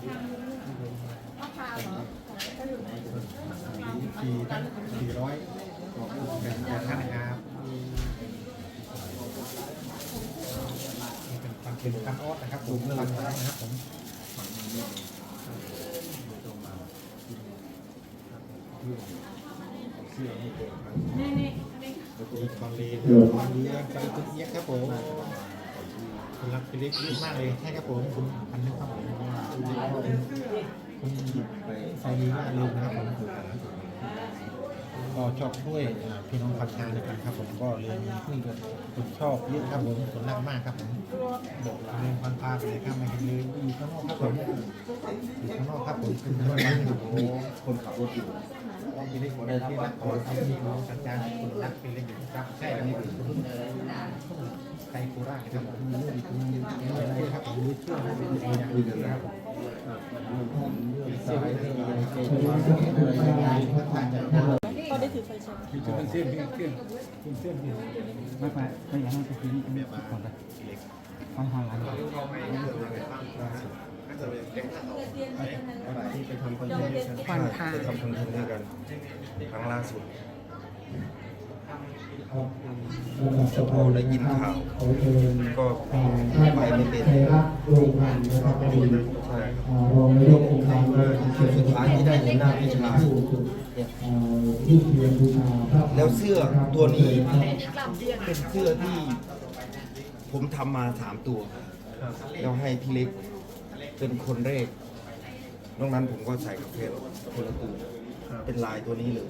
สี่ตั้งสี่ร้อยแบ่งแบ่งท่านนะครับนี่เป็นความเป็นคันออสนะครับผมคันออสนะครับผมมีคอนเลนคอนเรือคอนตุกเอียกครับผม คุณรักเป็นเล็กมากเลยใช่ครับผมคุณพันนึกครับผมคุณใจดีมากเลยนะครับผม ก็ชอบด้วยพี่น้องพันชาในกันครับผมก็เลยมีคนชอบเยอะครับผมคนรักมากครับผมบอกเรื่องพันพาไปเลยครับไม่เห็นเลยอยู่ข้างนอกครับผมอยู่ข้างนอกครับผมคือคนรักอยู่โอ้โหคนขับรถอยู่มีเล็กคนที่รักขอทำที่น้องสัญญาณคนรักเป็นเล็กอยู่ครับใช่ครับนี่คือไทยโคราชครับผมเรื่องมีเรื่องครับผมมีเชื่อให้เป็นเองอย่างอื่นครับผมีเสื้อให้ดีในเกม ว่าอะไรยังไงพัฒนาจากนั้นก็ได้ถือไฟแช็กมีจุดเป็นเส้นเป็นเส้นเป็นเส้นเดียวไม่ไปไม่อย่างนั้นก็คือนี่ไม่ก่อนไปต้องทางร้านที่ไปทำคอนเทนต์ด้วยกันควันพาไปทำคอนเทนต์ด้วยกันครั้งล่าสุดพอได้ยินข่าวก็ไปไม่เป็นไทยรัฐโรงงานนะครับพอดีใช่ครับอ่ารองนายกองค์การบริหารส่วนสุดท้ายที่ได้เห็นหน้าพี่ชายเนี่ยอ่า เรียนบูชาพระแล้วเสื้อตัวนี้เป็นเสื้อที่ผมทำมาสามตัว แล้วให้พี่เล็กเป็นคนแรกนอกนั้นผมก็ใส่กับเพชรคนละตัวเป็นลายตัวนี้เลย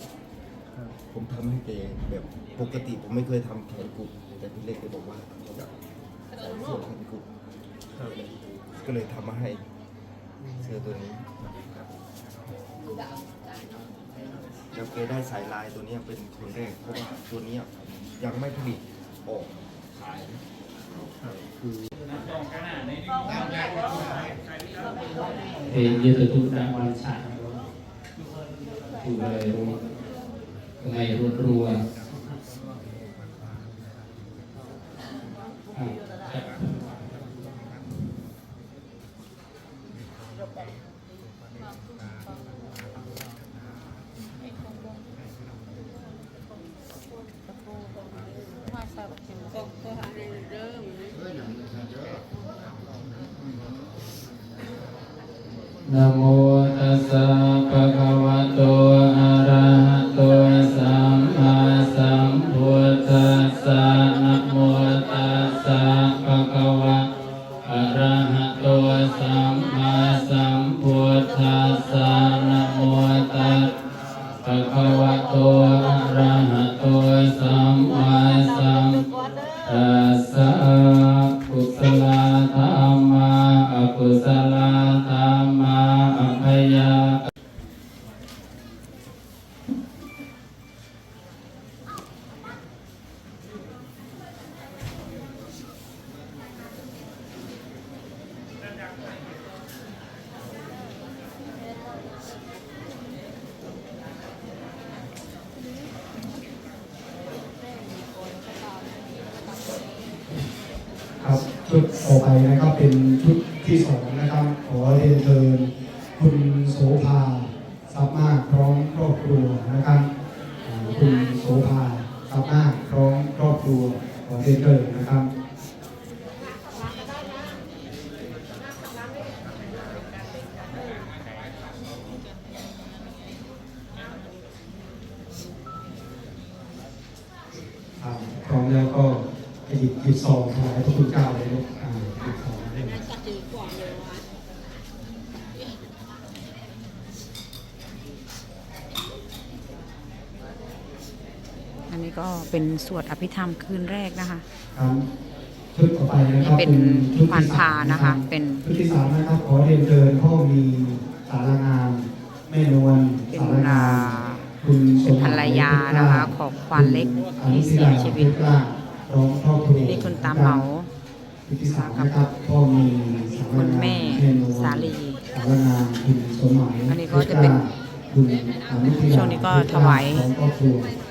ผมทำให้แกแบบปกติผมไม่เคยทำแขนกุดแต่พี่เล็กแกบอกว่าอยากใส่เสื้อแขนกุดก็เลยทำมาให้เสื้อตัวนี้ แล้วแกได้สายลายตัวนี้เป็นคนแรกเพราะว่าตัวนี้ยังไม่ผลิตออกขายคือเองยืดตุตังวันชาถูเลยรู้ไงรัว นะโมตัสสะภะคะวะ อภยาครับชุดต่อไปนะครับเป็นชุดที่สองนะครับ ขอเรียนเชิญ คุณโสภาซับมากพร้อมครอบครัวนะครับคุณโสภาซับมากพร้อมครอบครัวขอเรียนเชิญนะครับพร้อมแล้วก็ให้หยิบหยิบซองถวายพระคุณเจ้าเลยลูกอ่าหยิบซองให้หน่อย อั นนี้ก็เป็นสวดอภิธรรมคืนแรกนะคะครับชุดต่อไปนะครับเป็นชุดพานที่พาสมนะคะ เป็นชุดที่สามนะครับขอเรียนเชิญพ่อมีสารงามแม่นวลเป็นสารงามอ่าคุณสมหมภรรยานะคะของควานเล็กที่เสียชีวิตพร้อมครอบครัวนี่คุณตาเหมาชุดที่สามนะครับพ่อมีสารคุณงามแม่นวลสาลีสารงามคุณสมหมายอันนี้ก็จะเป็นคุณอนุทิยาช่วงนี้ก็ถวาย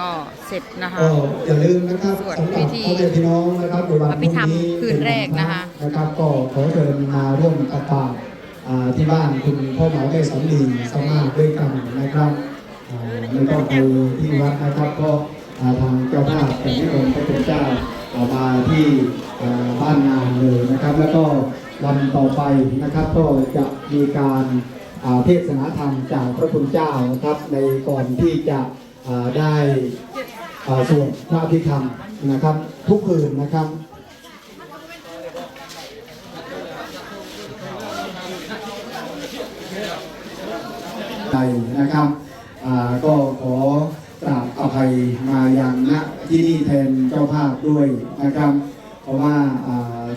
ก็เสร็จนะคะ ก็อย่าลืมนะครับสวดสำหพิรับธีพ่อแม่พี่น้องนะครับในวันอภิธรรมคืนแรกนะคะ นะครับ ก็ขอเชิญมาร่วมตักบาตรอ่าที่บ้านคุณพ่อเหมาแม่สำลีสามารถด้วยกันนะครับอ่าไม่ต้องไปที่วัดนะครับก็อ่าทางเจ้าภาพแต่ที่องค์พระคุณเจ้าเอามาที่อ่าบ้านงานเลยนะครับ แล้วก็วันต่อไปนะครับก็จะมีการอ่าเทศนาธรรมจากพระคุณเจ้านะครับในก่อนที่จะอ่า ได้อ่าสวดพระอภิธรรมนะครับ ทุกคืนนะครับใจนะครับก็ขอกราบอภัยมาอย่างณที่นี่แทนเจ้าภาพด้วยนะครับ เพราะว่า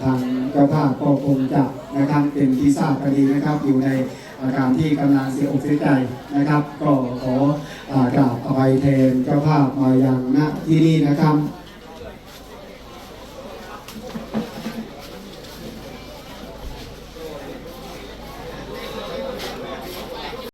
ทางเจ้าภาพก็คงจะนะครับเป็นที่ทราบกันดีนะครับ อยู่ในอาการที่กำลังเสียอกเสียใจนะครับ ก็ขอกราบ แทนเจ้าภาพมายังณที่นี่นะครับ